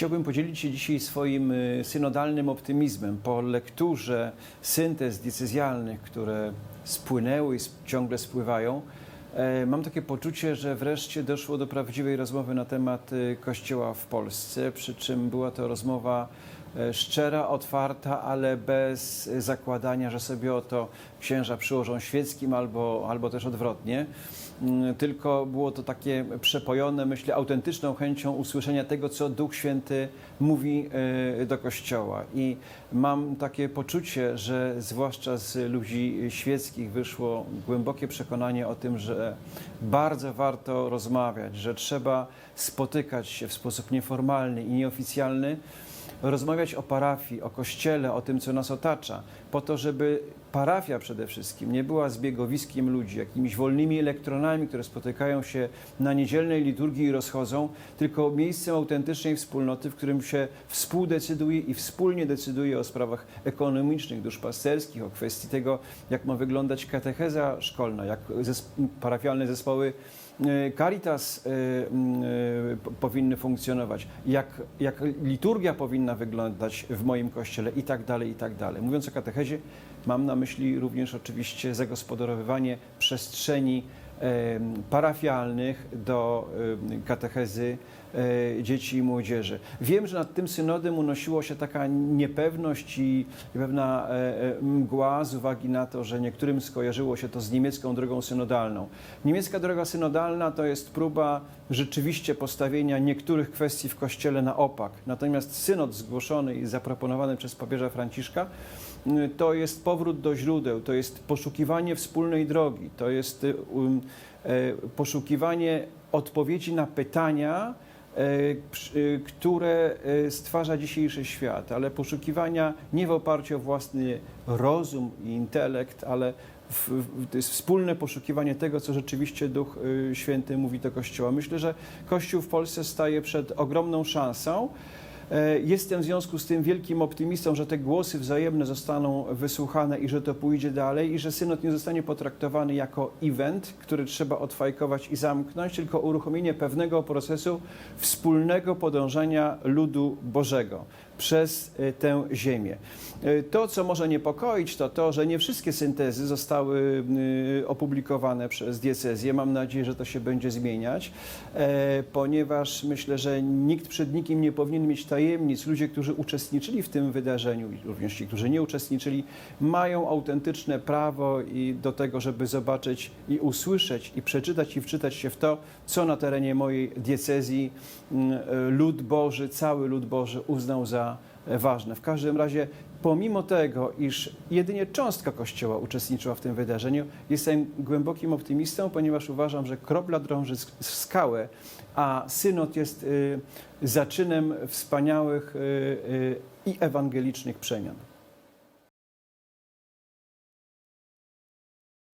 Chciałbym podzielić się dzisiaj swoim y, synodalnym optymizmem po lekturze syntez decyzjalnych, które spłynęły i ciągle spływają. E, Mam takie poczucie, że wreszcie doszło do prawdziwej rozmowy na temat y, Kościoła w Polsce, przy czym była to rozmowa szczera, otwarta, ale bez zakładania, że sobie o to księża przyłożą świeckim albo, albo też odwrotnie. Mm, Tylko było to takie przepojone, myślę, autentyczną chęcią usłyszenia tego, co Duch Święty mówi e, do Kościoła. I mam takie poczucie, że zwłaszcza z ludzi świeckich wyszło głębokie przekonanie o tym, że bardzo warto rozmawiać, że trzeba spotykać się w sposób nieformalny i nieoficjalny, rozmawiać o parafii, o kościele, o tym, co nas otacza, po to, żeby parafia przede wszystkim nie była zbiegowiskiem ludzi, jakimiś wolnymi elektronami, które spotykają się na niedzielnej liturgii i rozchodzą, tylko miejscem autentycznej wspólnoty, w którym się współdecyduje i wspólnie decyduje o sprawach ekonomicznych, duszpasterskich, o kwestii tego, jak ma wyglądać katecheza szkolna, jak parafialne zespoły Caritas e, m, e, p- powinny funkcjonować, jak, jak liturgia powinna wyglądać w moim kościele i tak dalej, i tak dalej. Mówiąc o katechezie, mam na myśli również oczywiście zagospodarowywanie przestrzeni parafialnych do katechezy e, dzieci i młodzieży. Wiem, że nad tym synodem unosiło się taka niepewność i pewna e, e, mgła z uwagi na to, że niektórym skojarzyło się to z niemiecką drogą synodalną. Niemiecka droga synodalna to jest próba rzeczywiście postawienia niektórych kwestii w Kościele na opak. Natomiast synod zgłoszony i zaproponowany przez papieża Franciszka to jest powrót do źródeł, to jest poszukiwanie wspólnej drogi, to jest y, um, e, poszukiwanie odpowiedzi na pytania, e, które e, stwarza dzisiejszy świat, ale poszukiwania nie w oparciu o własny rozum i intelekt, ale w, w, to jest wspólne poszukiwanie tego, co rzeczywiście Duch Święty mówi do Kościoła. Myślę, że Kościół w Polsce staje przed ogromną szansą. E, Jestem w związku z tym wielkim optymistą, że te głosy wzajemne zostaną wysłuchane i że to pójdzie dalej i że synod nie zostanie potraktowany jako event, który trzeba odfajkować i zamknąć, tylko uruchomienie pewnego procesu wspólnego podążania ludu Bożego przez e, tę ziemię. E, To, co może niepokoić, to to, że nie wszystkie syntezy zostały y, opublikowane przez diecezję. Mam nadzieję, że to się będzie zmieniać, e, ponieważ myślę, że nikt przed nikim nie powinien mieć tajemnic. Ludzie, którzy uczestniczyli w tym wydarzeniu i również ci, którzy nie uczestniczyli, mają autentyczne prawo i do tego, żeby zobaczyć i usłyszeć i przeczytać i wczytać się w to, co na terenie mojej diecezji mm, lud Boży, cały lud Boży uznał za e, ważne. W każdym razie, pomimo tego, iż jedynie cząstka Kościoła uczestniczyła w tym wydarzeniu, jestem głębokim optymistą, ponieważ uważam, że kropla drąży w skałę, a synod jest y, zaczynem wspaniałych y, y, i ewangelicznych przemian.